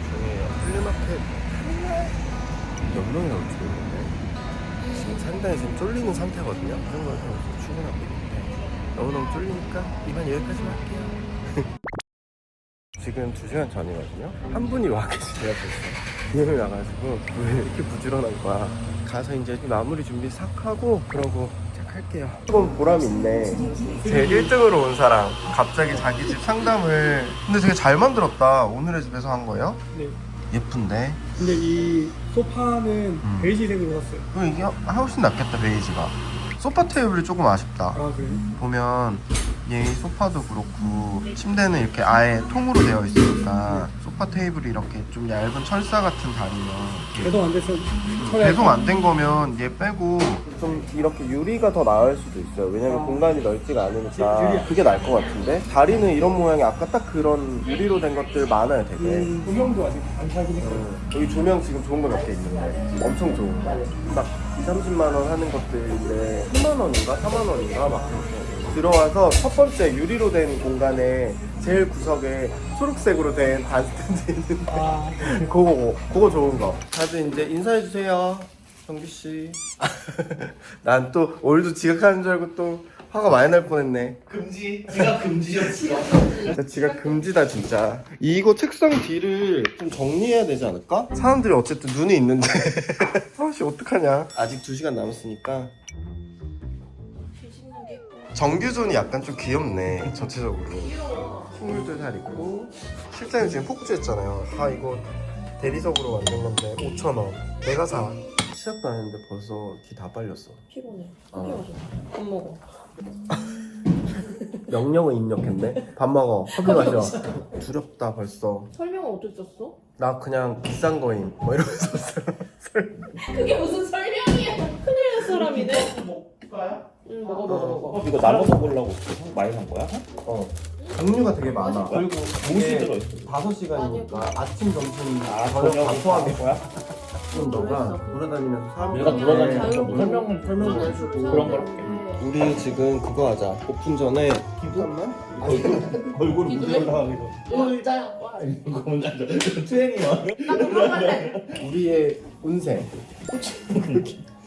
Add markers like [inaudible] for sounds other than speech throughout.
중이에요. 플리마켓 몇 명이나 올지 모르겠네. 지금 상당히 지금 쫄리는 상태거든요. 이 정도로 지금 출근하고 있는데 너무너무 쫄리니까 이만 여기까지만 할게요. [laughs] 지금 2시간 전이거든요. 한 분이 와 벌써. 비행을 나가지고 왜 이렇게 부지런한 거야. 가서 이제 마무리 준비 싹 하고 그러고 할게요. 조금 보람이 있네. 제 1등으로 온 사람 갑자기 자기 집 상담을 근데 되게 잘 만들었다. 오늘의 집에서 한 거예요? 네. 예쁜데? 근데 이 소파는 음. 베이지색으로 샀어요. 그럼 이게 훨씬 낫겠다 베이지가. 소파 테이블이 조금 아쉽다. 아 그래요? 보면 얘 소파도 그렇고 침대는 이렇게 아예 통으로 되어 있으니까 소파 테이블이 이렇게 좀 얇은 철사 같은 다리면 배송 안 돼서 배송 안 된 거면 얘 빼고 좀 이렇게 유리가 더 나을 수도 있어요 왜냐면 아. 공간이 넓지가 않으니까. 그게 나을 것 같은데 다리는 이런 모양이 아까 딱 그런 유리로 된 것들 많아요 되게 음, 조명도 아직 안 사긴 했어요. 음, 여기 조명 지금 좋은 거 몇 개 있는데 엄청 좋은 거 막 2, 30만 원 하는 것들인데 10만 원인가 4만 원인가 막 그렇게 들어와서 첫 번째 유리로 된 공간에 제일 구석에 초록색으로 된 [laughs] 반스탠드 있는데 아 그거 그거 좋은 거 다들 이제 인사해 주세요 정규 씨. [laughs] 난 또 오늘도 지각하는 줄 알고 또 화가 많이 날 뻔했네. 금지. 지가 금지였어. 진짜 지각 금지다 진짜. 이거 책상 뒤를 좀 정리해야 되지 않을까? 사람들이 어쨌든 눈이 있는데 [laughs] 아씨 어떡하냐. 아직 2 시간 남았으니까. 정규존이 약간 좀 귀엽네 전체적으로. 식물들 잘 있고 실제는 지금 폭주 했잖아요. 아 이거 대리석으로 만든 건데 5천 원. 내가 사. 시작도 안 했는데 벌써 기 다 빨렸어. 피곤해. 어. 피곤하죠. 밥 먹어. [laughs] 명령을 입력했네. 밥 먹어. 커피 마셔. 두렵다 벌써. 설명은 어떻게 썼어? 나 그냥 비싼 거임. 뭐 이러면서 [laughs] 썼어. 그게 무슨 설명이야? 큰일 날 사람이네. 먹을까요? 응 먹어 먹어 먹어. 이거 나눠 먹으려고 많이 산 거야? 어. 종류가 되게 많아. 그리고 무엇이 들어있어? 다섯 시간이니까 아침, 점심, 아, 저녁 다 저녁 포함해. 거야? 그럼 너가 돌아다니면서 사람 내가 돌아다니면서 설명을 설명을 줄 해주고 그런 걸. 할게. 우리 지금 그거 하자. 오픈 전에 잠깐만. 얼굴 기도해? 무대 올라가기도. 놀자. 이거 뭔지 알죠? 트레이닝 나 궁금해. 우리의 운세.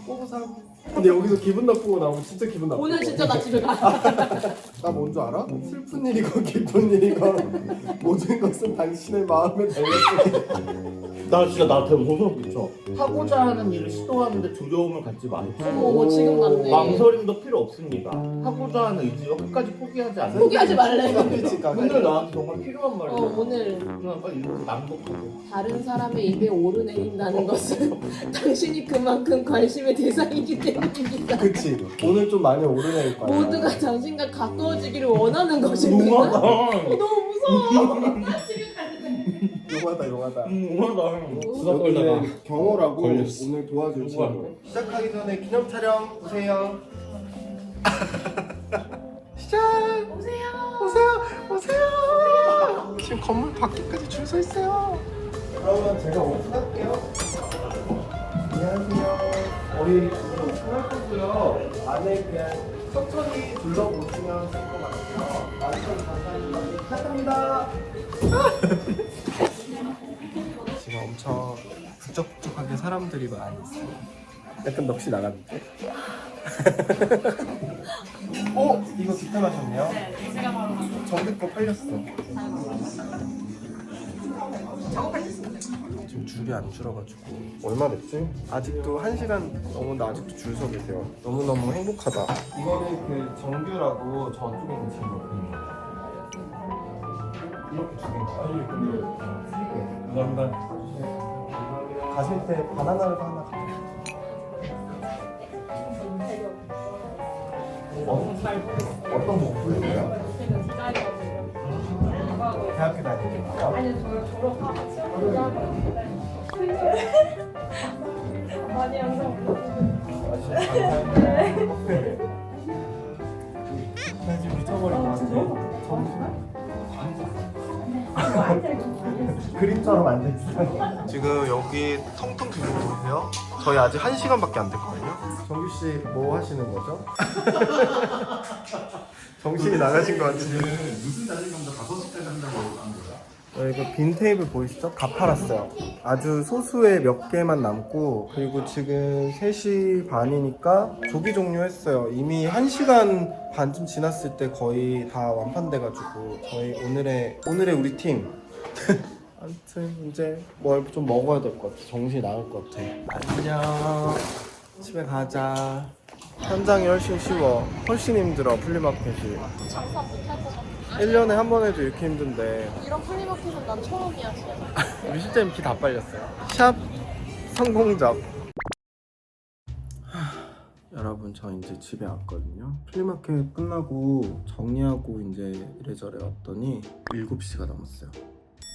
뽑아서. 근데 여기서 기분 나쁜 거 나오면 진짜 기분 나빠. 오늘 진짜 나 집에 가. [laughs] 나 뭔지 알아? 슬픈 일이건 기쁜 일이건 모든 것은 당신의 마음에 달렸어. [laughs] 나 진짜 나한테 있죠? 하고자 하는 일을 시도하는데 두려움을 갖지 말고 어머 지금 났네. 망설임도 필요 없습니다. 하고자 하는 의지와 끝까지 포기하지 않는 포기하지 말래. 오늘 나한테 정말 필요한 말이야. 어 오늘 그냥 빨리 이렇게 낭독하고 다른 사람의 입에 오르내린다는 것은 [laughs] 당신이 그만큼 관심의 대상이기 때문입니다. 그치. 오늘 좀 많이 오르내릴 거야. 모두가 당신과 가까워지기를 원하는 것입니다. 어, 너무 무서워. [laughs] 용하다 용하다. 우마다. 여기는 경호라고 걸렸어. 오늘 도와줄? 친구. 시작하기 전에 기념 촬영 보세요. [laughs] 시작. 오세요. 오세요. 오세요. 지금 건물 밖에까지 줄 서 있어요. 그러면 제가 오픈할게요. 안녕하세요. 우리 오늘 오픈할 거고요. 안에 그냥 천천히 둘러보시면 될 것 같아요. 완전 감사합니다. 시작합니다. 사람들이 많이 있어요. 약간 넋이 나갔는데. [laughs] 어? 이거 기타 마셨네요? 네, 제가 바로 정규 거 팔렸어. 지금 줄이 안 줄어가지고 얼마 됐지? 아직도 한 시간 넘었는데 아직도 줄 서 계세요. 너무 너무 행복하다. 이거는 그 정규라고 저쪽에 있는 친구. 이렇게 두 개인가요? 감사합니다. 가실 때 바나나를 하나 가져요. 어, 어떤 목표예요? 대학교 다니는 거요? 아니 저 졸업하고 취업하고 많이 항상 나 지금 미쳐버릴 것 같아. 점심? 그림처럼 앉아있어. 지금 여기 텅텅 비는 보이세요? 저희 아직 한 시간밖에 안 됐거든요. 정규 씨 뭐 하시는 거죠? [laughs] 정신이 나가신 것 같은데. 무슨 자신감도 다섯 시까지 한다고? 이거 빈 테이블 보이시죠? 다 팔았어요. 아주 소수의 몇 개만 남고 그리고 지금 3시 반이니까 조기 종료했어요. 이미 1시간 반쯤 지났을 때 거의 다 완판돼가지고 저희 오늘의 오늘의 우리 팀 [laughs] 아무튼 이제 뭘 좀 먹어야 될 것 같아. 정신이 나갈 것 같아. 안녕. 집에 가자. 현장이 훨씬 쉬워. 훨씬 힘들어 플리마켓이. 장사 못할 것 같아 1년에 한 번 해도 이렇게 힘든데 이런 플리마켓은 난 처음이야 진짜 우리 실제는 피다 빨렸어요. 샵 성공적. [sighs] 여러분 저 이제 집에 왔거든요. 플리마켓 끝나고 정리하고 이제 이래저래 왔더니 7시가 넘었어요.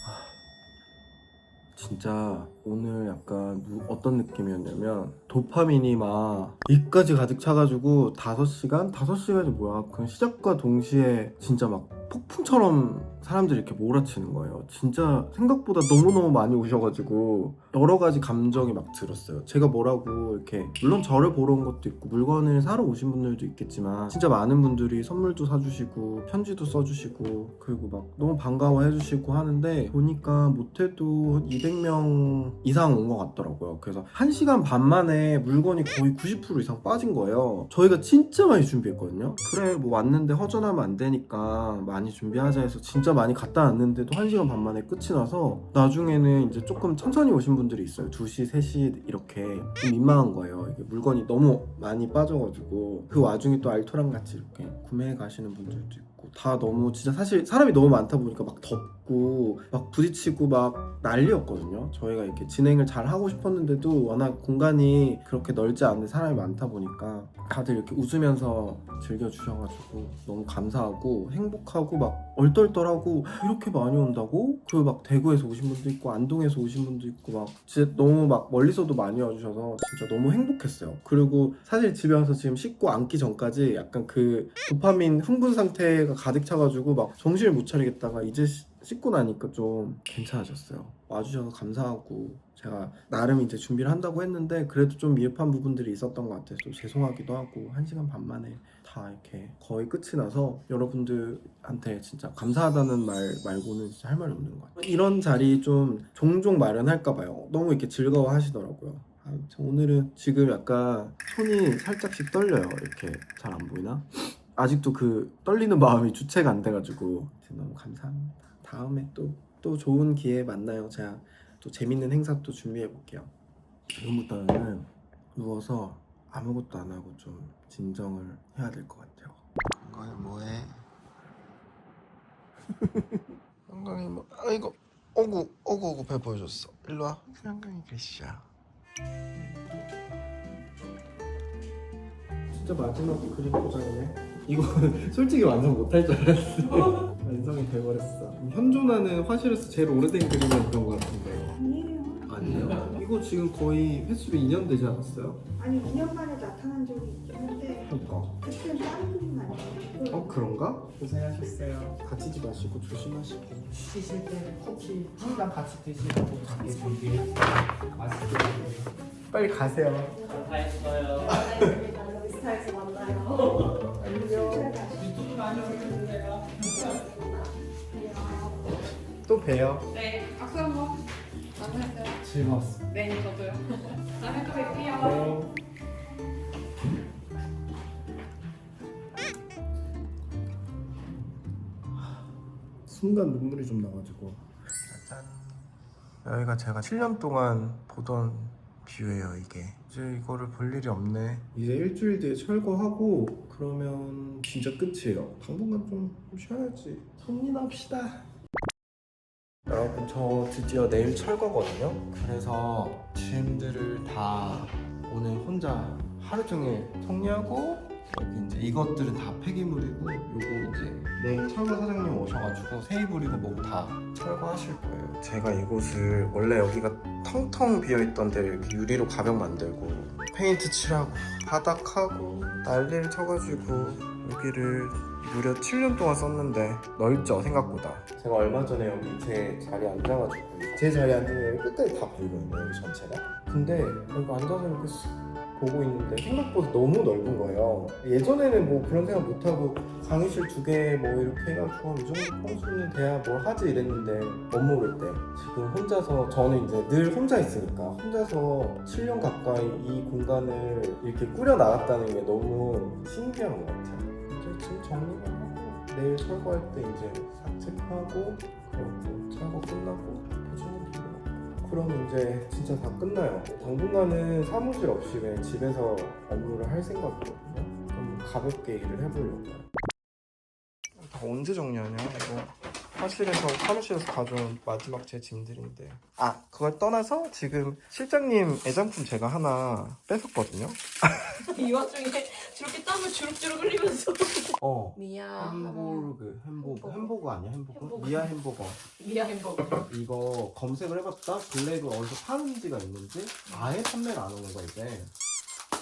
아, [sighs] 진짜 오늘 약간 무- 어떤 느낌이었냐면 도파민이 막 입까지 가득 차가지고 5시간? 5시간이 뭐야? 그 시작과 동시에 진짜 막 폭풍처럼 사람들이 이렇게 몰아치는 거예요. 진짜 생각보다 너무너무 많이 오셔가지고 여러 가지 감정이 막 들었어요. 제가 뭐라고 이렇게 물론 저를 보러 온 것도 있고 물건을 사러 오신 분들도 있겠지만 진짜 많은 분들이 선물도 사주시고 편지도 써주시고 그리고 막 너무 반가워해 주시고 하는데 보니까 못해도 한 200명 이상 온 것 같더라고요. 그래서 1시간 반 만에 물건이 거의 90% 이상 빠진 거예요. 저희가 진짜 많이 준비했거든요. 그래 뭐 왔는데 허전하면 안 되니까 많이 준비하자 해서 진짜 많이 갖다 놨는데도 1시간 반 만에 끝이 나서 나중에는 이제 조금 천천히 오신 분들이 있어요. 2시, 3시 이렇게 좀 민망한 거예요. 이게 물건이 너무 많이 빠져가지고 그 와중에 또 알토랑 같이 이렇게 구매해 가시는 분들도 있고 다 너무 진짜 사실 사람이 너무 많다 보니까 막 덥고 막 부딪히고 막 난리였거든요. 저희가 이렇게 진행을 잘 하고 싶었는데도 워낙 공간이 그렇게 넓지 않은 사람이 많다 보니까 다들 이렇게 웃으면서 즐겨주셔가지고 너무 감사하고 행복하고 막 얼떨떨하고 이렇게 많이 온다고? 그막 대구에서 오신 분도 있고 안동에서 오신 분도 있고 막 진짜 너무 막 멀리서도 많이 와주셔서 진짜 너무 행복했어요. 그리고 사실 집에 와서 지금 씻고 앉기 전까지 약간 그 도파민 흥분 상태가 가득 차가지고 막 정신을 못 차리겠다가 이제 씻- 씻고 나니까 좀 괜찮아졌어요. 와주셔서 감사하고 제가 나름 이제 준비를 한다고 했는데 그래도 좀 미흡한 부분들이 있었던 것 같아서 좀 죄송하기도 하고 한 시간 반 만에 다 이렇게 거의 끝이 나서 여러분들한테 진짜 감사하다는 말 말고는 진짜 할 말이 없는 것 같아요. 이런 자리 좀 종종 마련할까 봐요. 너무 이렇게 즐거워 하시더라고요. 오늘은 지금 약간 손이 살짝씩 떨려요. 이렇게 잘 안 보이나? 아직도 그 떨리는 마음이 주체가 안 돼가지고 너무 감사합니다. 다음에 또 또 좋은 기회에 만나요. 제가 또 재밌는 행사 또 준비해 볼게요. 지금부터는 누워서 아무것도 안 하고 좀 진정을 해야 될 것 같아요. 건강이 뭐해? [laughs] 건강이 뭐? 아이고, 어구, 어구, 어구 배 보여줬어. 일로 와. 건강이 글씨야. 진짜 마지막 그림 포장이네. 이거 [laughs] 솔직히 완성 못할 줄 알았어. [laughs] 완성이 돼버렸어. 현존하는 화실에서 제일 오래된 그림이었던 것 같은데. 아니에요. 아니요. 이거 지금 거의 횟수로 2년 되지 않았어요? 아니 2년 만에 나타난 적이 있긴 한데 그러니까. 그때는 다른 그림 아니에요? 어 그런가? 고생하셨어요. 다치지 마시고 조심하시고. 쉬실 때 커피 티랑 같이 드시고 가게 준비해 맛있게 드세요. 빨리 가세요. 스타에서 [laughs] 만나요. 또 봬요. 네, 박수 한 번. 감사합니다. 즐거웠어. 네, 저도요. 다음에 또 뵐게요. 네. 순간 눈물이 좀 나가지고 짜잔 여기가 제가 7년 동안 보던 뷰예요 이게 이제 이거를 볼 일이 없네. 이제 일주일 뒤에 철거하고 그러면 진짜 끝이에요. 당분간 좀 쉬어야지. 정리합시다. 여러분 저 드디어 내일 철거거든요. 그래서 짐들을 다 오늘 혼자 하루 종일 정리하고 이제 이것들은 다 폐기물이고 요거 이제 내일 철거 사장님 오셔가지고 세이블이고 뭐고 다 철거하실 거예요. 제가 이곳을 원래 여기가 텅텅 비어있던 데를 이렇게 유리로 가벽 만들고 페인트 칠하고 바닥하고 난리를 쳐가지고 여기를 무려 7년 동안 썼는데 넓죠 생각보다. 제가 얼마 전에 여기 제 자리에 앉아가지고 제 자리에 앉으면 여기 끝까지 다 보이거든요 여기 전체가. 근데 여기 앉아서 이렇게 쓱 보고 있는데 생각보다 너무 넓은 거예요. 예전에는 뭐 그런 생각 못 하고 강의실 두 개 뭐 이렇게 해가지고 이 정도 평수는 돼야 뭘 하지 이랬는데 못 모를 때 지금 혼자서 저는 이제 늘 혼자 있으니까 혼자서 7년 가까이 이 공간을 이렇게 꾸려 나갔다는 게 너무 신기한 것 같아요. 이제 지금 정리만 하고 내일 철거할 때 이제 싹 체크하고 그리고 철거 끝나고. 그럼 이제 진짜 다 끝나요. 당분간은 사무실 없이 그냥 집에서 업무를 할 생각이거든요. 좀 가볍게 일을 해보려고요. 다 언제 정리하냐 이거 사실에서 사무실에서 가져온 마지막 제 짐들인데. 아 그걸 떠나서 지금 실장님 애장품 제가 하나 뺏었거든요. [laughs] 이 와중에 저렇게 땀을 주룩주룩 흘리면서. [laughs] 어. 미야 햄버거 햄버거. 햄버거. 아니야 햄버거? 햄버거. 미아 햄버거. 미야 햄버거. 이거 검색을 해봤다? 블랙을 어디서 파는지가 있는지? 아예 판매가 안 오는 거야 이제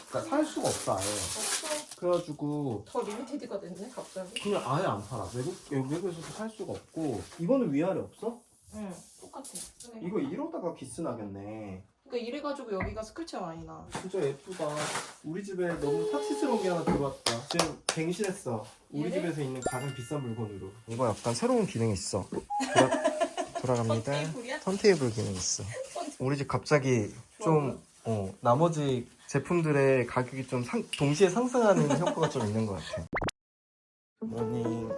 그러니까 살 수가 없어 아예. 없어? 그래가지고 더 리미티드가 됐네 갑자기? 그냥 아예 안 팔아. 외국 외국에서도 살 수가 없고. 이거는 위아래 없어? 응 똑같아. 이거 이러다가 기스 나겠네. 그러니까 이래가지고 여기가 스크래치가 많이 나. 진짜 예쁘다. 우리 집에 너무 사치스러운 게 하나 들어왔다. 지금 갱신했어. 우리 얘네? 집에서 있는 가장 비싼 물건으로. 이거 약간 새로운 기능이 있어. 돌아, 돌아갑니다. 턴테이블이야? 턴테이블 기능 있어. 우리 집 갑자기 좀 어, 나머지 제품들의 가격이 좀 상, 동시에 상승하는 [laughs] 효과가 좀 있는 것 같아. 모닝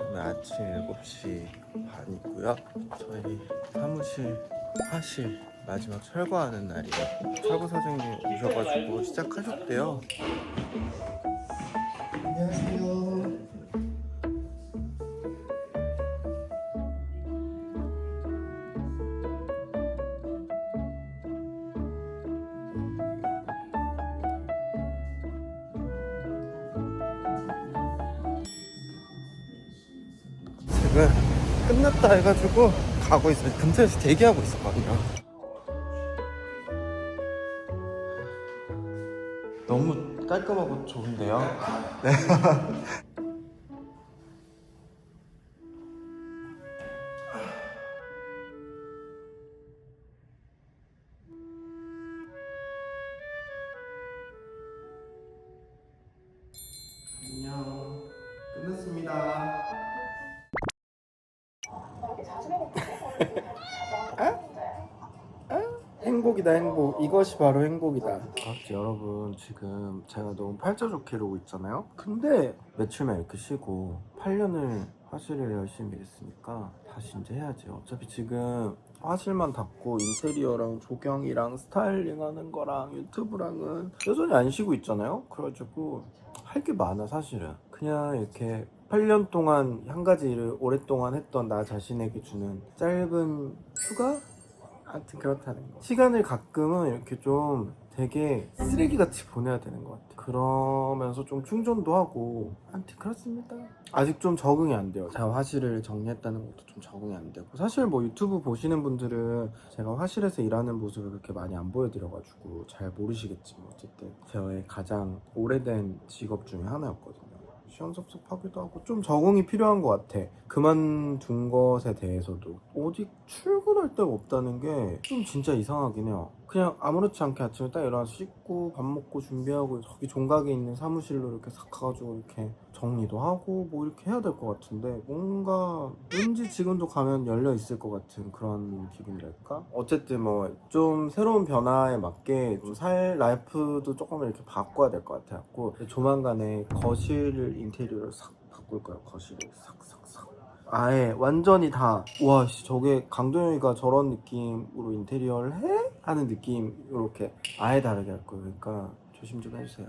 오늘 아침 7시 반이고요. 저희 사무실 화실 마지막 철거하는 날이에요. 철거 사장님 오셔가지고 시작하셨대요. 안녕하세요. 끝났다 해가지고 가고 있어요. 근처에서 대기하고 있었거든요. 너무 깔끔하고 좋은데요? 네. [laughs] 이것이 바로 행복이다. 각지 여러분 지금 제가 너무 팔자 좋게 이러고 있잖아요? 근데 며칠만 이렇게 쉬고 8년을 화실을 열심히 일했으니까 다시 이제 해야지 어차피 지금 화실만 닫고 인테리어랑 조경이랑 스타일링 하는 거랑 유튜브랑은 여전히 안 쉬고 있잖아요? 그래가지고 할 게 많아 사실은. 그냥 이렇게 8년 동안 한 가지 일을 오랫동안 했던 나 자신에게 주는 짧은 휴가? 아무튼 그렇다는 거. 시간을 가끔은 이렇게 좀 되게 쓰레기같이 보내야 되는 것 같아. 그러면서 좀 충전도 하고. 아무튼 그렇습니다. 아직 좀 적응이 안 돼요. 제가 화실을 정리했다는 것도 좀 적응이 안 되고. 사실 뭐 유튜브 보시는 분들은 제가 화실에서 일하는 모습을 그렇게 많이 안 보여드려가지고 잘 모르시겠지만 어쨌든 저의 가장 오래된 직업 중에 하나였거든요. 시원섭섭하기도 하고 좀 적응이 필요한 것 같아. 그만둔 것에 대해서도 어디 출근할 데가 없다는 게 좀 진짜 이상하긴 해요. 그냥 아무렇지 않게 아침에 딱 일어나서 씻고 밥 먹고 준비하고 저기 종각에 있는 사무실로 이렇게 싹 가가지고 이렇게 정리도 하고 뭐 이렇게 해야 될 것 같은데 뭔가 왠지 지금도 가면 열려 있을 것 같은 그런 기분이랄까? 어쨌든 뭐 좀 새로운 변화에 맞게 좀 살 라이프도 조금 이렇게 바꿔야 될 것 같아갖고 조만간에 거실 인테리어를 싹 바꿀 거예요. 거실을 싹싹싹. 아예 완전히 다 와, 씨, 저게 강도영이가 저런 느낌으로 인테리어를 해? 하는 느낌 이렇게 아예 다르게 할 거예요. 그러니까 조심 좀 해주세요.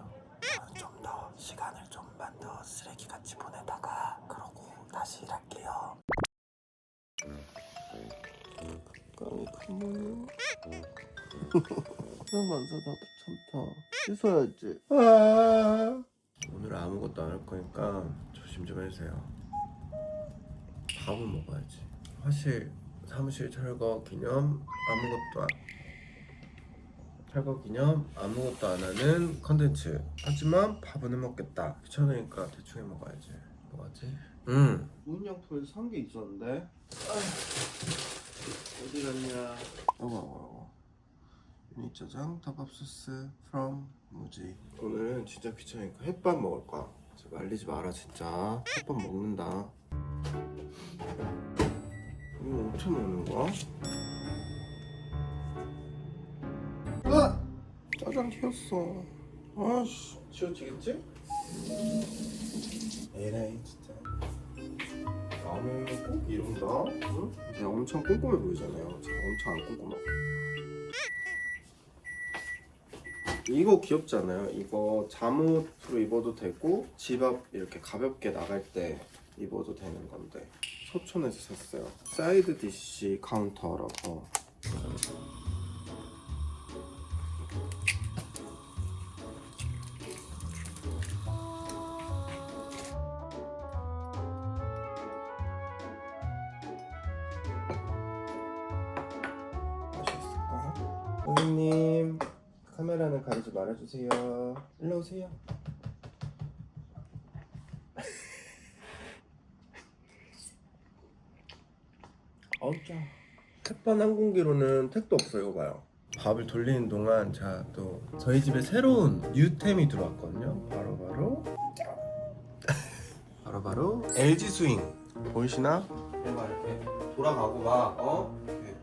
좀 더 시간을 좀만 더 쓰레기같이 보내다가 그러고 다시 일할게요. 가까이 가면 그럼 만서 나도 참다 씻어야지 아. 오늘 아무것도 안 할 거니까 조심 좀 해주세요 밥을 먹어야지. 화실 사무실 철거 기념 아무것도 안 철거 기념 아무것도 안 하는 컨텐츠. 하지만 밥은 해 먹겠다. 귀찮으니까 대충 해 먹어야지. 뭐하지? 응 무인양품에서 산 게 있었는데. 어디 갔냐? 어머 어머 어머. 유니짜장 덮밥 소스 from 무지. 오늘은 진짜 귀찮으니까 햇밥 먹을 거야. 말리지 마라 진짜. 햇밥 먹는다 이거 어떻게 먹는 거야? 아! 짜장 튀었어 아씨 치워지겠지? 에라이 진짜 라면 꼭 이런다? 응? 제가 엄청 꼼꼼해 보이잖아요 제가 엄청 안 꼼꼼하고 이거 귀엽지 않아요? 이거 잠옷으로 입어도 되고 집 앞 이렇게 가볍게 나갈 때 입어도 되는 건데. 소촌에서 샀어요. 사이드 디시 카운터라고? 선생님 카메라는 가리지 말아주세요. 일로 오세요 어우 짜 택반 항공기로는 택도 없어요 봐요. 밥을 돌리는 동안 자 또 저희 집에 새로운 뉴템이 들어왔거든요. 바로 바로. 바로 바로 LG 스윙. 보이시나? 얘가 이렇게 돌아가고 막 어? 이렇게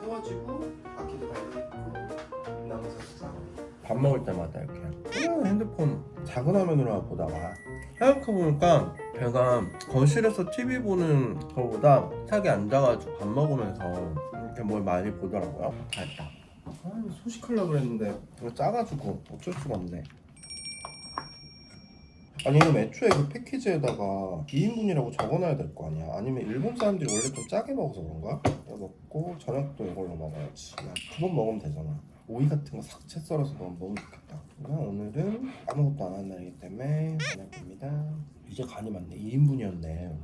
세워지고 바퀴도 달려있고 나무서. 밥 먹을 때마다 이렇게. 그냥 핸드폰 작은 화면으로 보다가 생각해보니까 제가 거실에서 TV 보는 거보다 책에 앉아가지고 밥 먹으면서 뭘 많이 보더라고요. 됐다. 아, 소식하려고 그랬는데 이거 짜가지고 어쩔 수가 없네. 아니 그럼 애초에 그 패키지에다가 2인분이라고 적어놔야 될 거 아니야? 아니면 일본 사람들이 원래 좀 짜게 먹어서 그런가? 이거 먹고 저녁도 이걸로 먹어야지. 두 번 먹으면 되잖아. 오이 같은 거싹채 썰어서 넣으면 너무 좋겠다. 그냥 오늘은 아무것도 안 한 날이기 때문에 저녁입니다. 이제 간이 맞네. 2인분이었네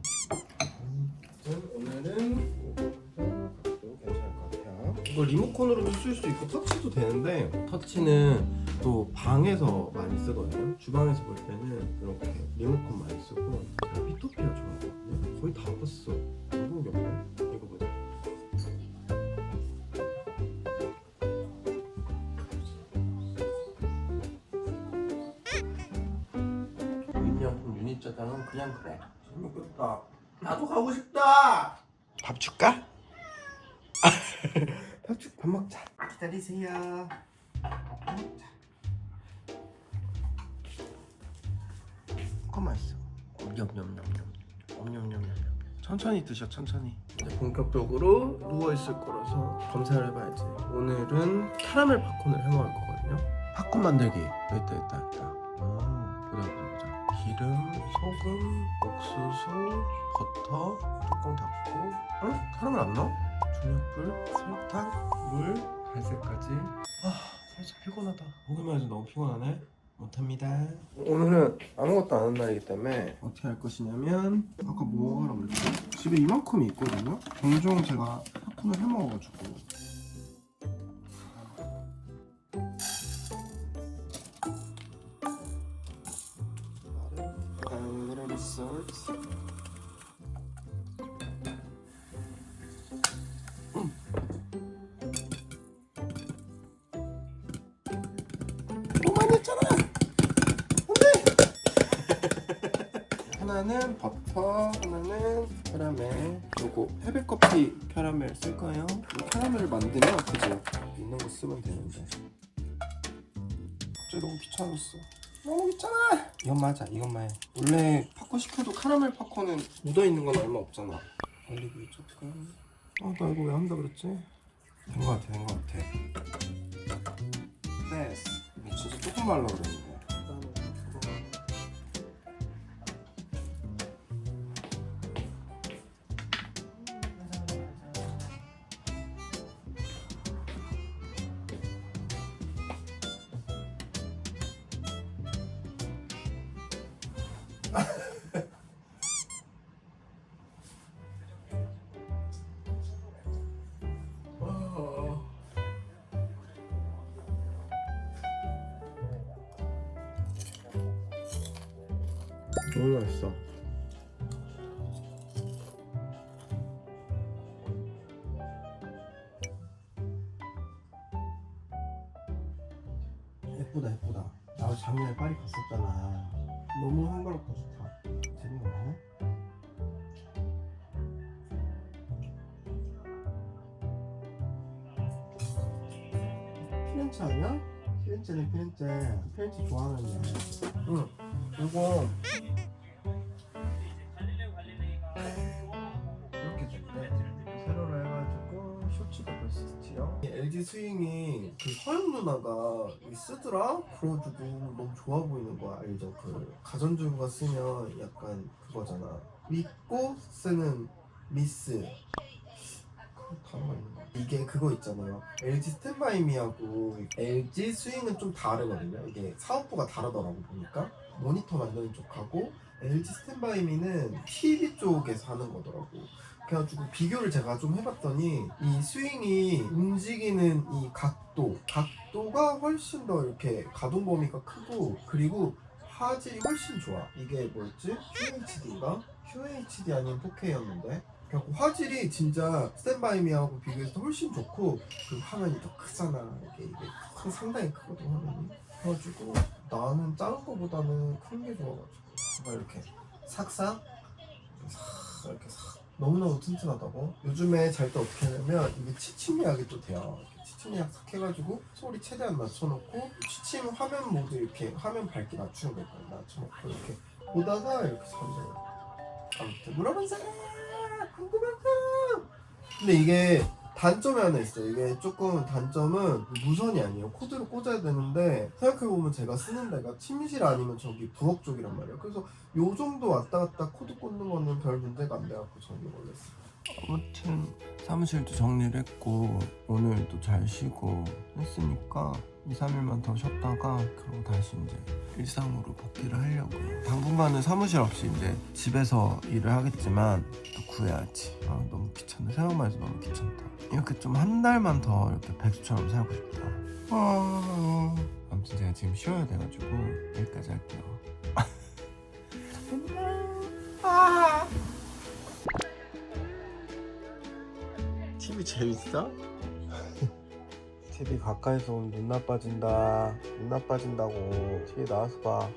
이거 리모컨으로도 쓸 수 있고 터치도 되는데 터치는 또 방에서 많이 쓰거든요. 주방에서 볼 때는 이렇게 리모컨 많이 쓰고. 제가 피토피아 좋아하거든요. 거의 다 봤어. 너무 귀엽네 기다리세요. 거 맛있어. 엄냠냠냠냠. 엄냠냠냠냠. 천천히 드셔 천천히. 이제 본격적으로 누워 있을 거라서 검사를 해봐야지. 오늘은 캐러멜 팝콘을 해 먹을 거거든요. 팝콘 만들기. 여기 있다 있다 있다. 아, 보자 보자 보자. 기름, 소금, 옥수수, 버터 뚜껑 닫고. 응? 캐러멜 안 넣어? 중약불, 설탕, 물, 갈색까지 아 살짝 피곤하다 보기만 해도 너무 피곤하네 못합니다 오늘은 아무것도 안 한 날이기 때문에 어떻게 할 것이냐면 아까 뭐 하라고 그랬지? 집에 이만큼이 있거든요 종종 제가 팝콘을 해 먹어가지고 A 하나는 버터, 하나는 캐러멜. 요거 헤비 커피 캐러멜 쓸 거예요. 이 캐러멜을 만들면 그죠? 있는 거 쓰면 되는데. 갑자기 너무 귀찮았어. 너무 귀찮아. 이건 맞아, 이것만 해. 원래 팝콘 시켜도 카라멜 팝콘은 묻어 있는 건 얼마 없잖아. 올리브유 조금. 아, 나 이거 왜 한다 그랬지? 된 거 같아, 된 거 같아. 됐어. 진짜 조금 말라 그랬 맛있어. 예쁘다 예쁘다. 나 작년에 파리 갔었잖아. 너무 한가롭고 좋다. 재미없네. 피렌체 아니야? 피렌체네 피렌체. 피렌체 좋아하는데. 응. 이거. 그 서영 누나가 이 쓰더라? 그래가지고 너무 좋아 보이는 거야. 알죠? 그 가전주부가 쓰면 약간 그거잖아. 믿고 쓰는 미스. 그 있는데. 이게 그거 있잖아요. LG 스탠바이미하고 LG 스윙은 좀 다르거든요. 이게 사업부가 다르더라고 보니까 모니터 만드는 쪽하고 LG 스탠바이미는 TV 쪽에서 하는 거더라고. 그래가지고 비교를 제가 좀 해봤더니 이 스윙이 움직이는 이 각도, 각도가 훨씬 더 이렇게 가동 범위가 크고 그리고 화질이 훨씬 좋아. 이게 뭐였지? QHD인가? QHD 아니면 4K였는데 그래갖고 화질이 진짜 스탠바이미하고 비교해서 훨씬 좋고 그 화면이 더 크잖아. 이게 이게 큰- 상당히 크거든 화면이. 그래가지고 나는 작은 거보다는 큰 게 좋아가지고 뭔가 이렇게 삭삭 싹 이렇게 싹 너무너무 튼튼하다고? 요즘에 잘 때 어떻게 하냐면 이게 치침 예약이 또 돼요. 예약 싹 해가지고 소리 최대한 낮춰놓고 치침 화면 모드 이렇게 화면 밝기 낮추는 거 있거든 낮춰놓고 이렇게 보다가 이렇게 잠들어요. 아무튼 물어본 사람! 궁금한 사람! 근데 이게 단점이 하나 있어요. 이게 조금 단점은 무선이 아니에요. 코드를 꽂아야 되는데 생각해보면 제가 쓰는 데가 침실 아니면 저기 부엌 쪽이란 말이에요. 그래서 요 정도 왔다 갔다 코드 꽂는 거는 별 문제가 안 돼갖고 저는 이걸로 했어요. 아무튼 사무실도 정리를 했고 오늘도 잘 쉬고 했으니까 2, 3일만 더 쉬었다가 그러고 다시 이제 일상으로 복귀를 하려고요. 당분간은 사무실 없이 이제 집에서 일을 하겠지만 또 구해야지. 아 너무 귀찮네. 생각만 해도 너무 귀찮다. 이렇게 좀 한 달만 더 이렇게 백수처럼 살고 싶다. 아... 아무튼 제가 지금 쉬어야 돼가지고 여기까지 할게요. [laughs] 아... TV 재밌어? [laughs] TV 가까이서 오면 눈 나빠진다. 눈 나빠진다고. TV 나와서 봐.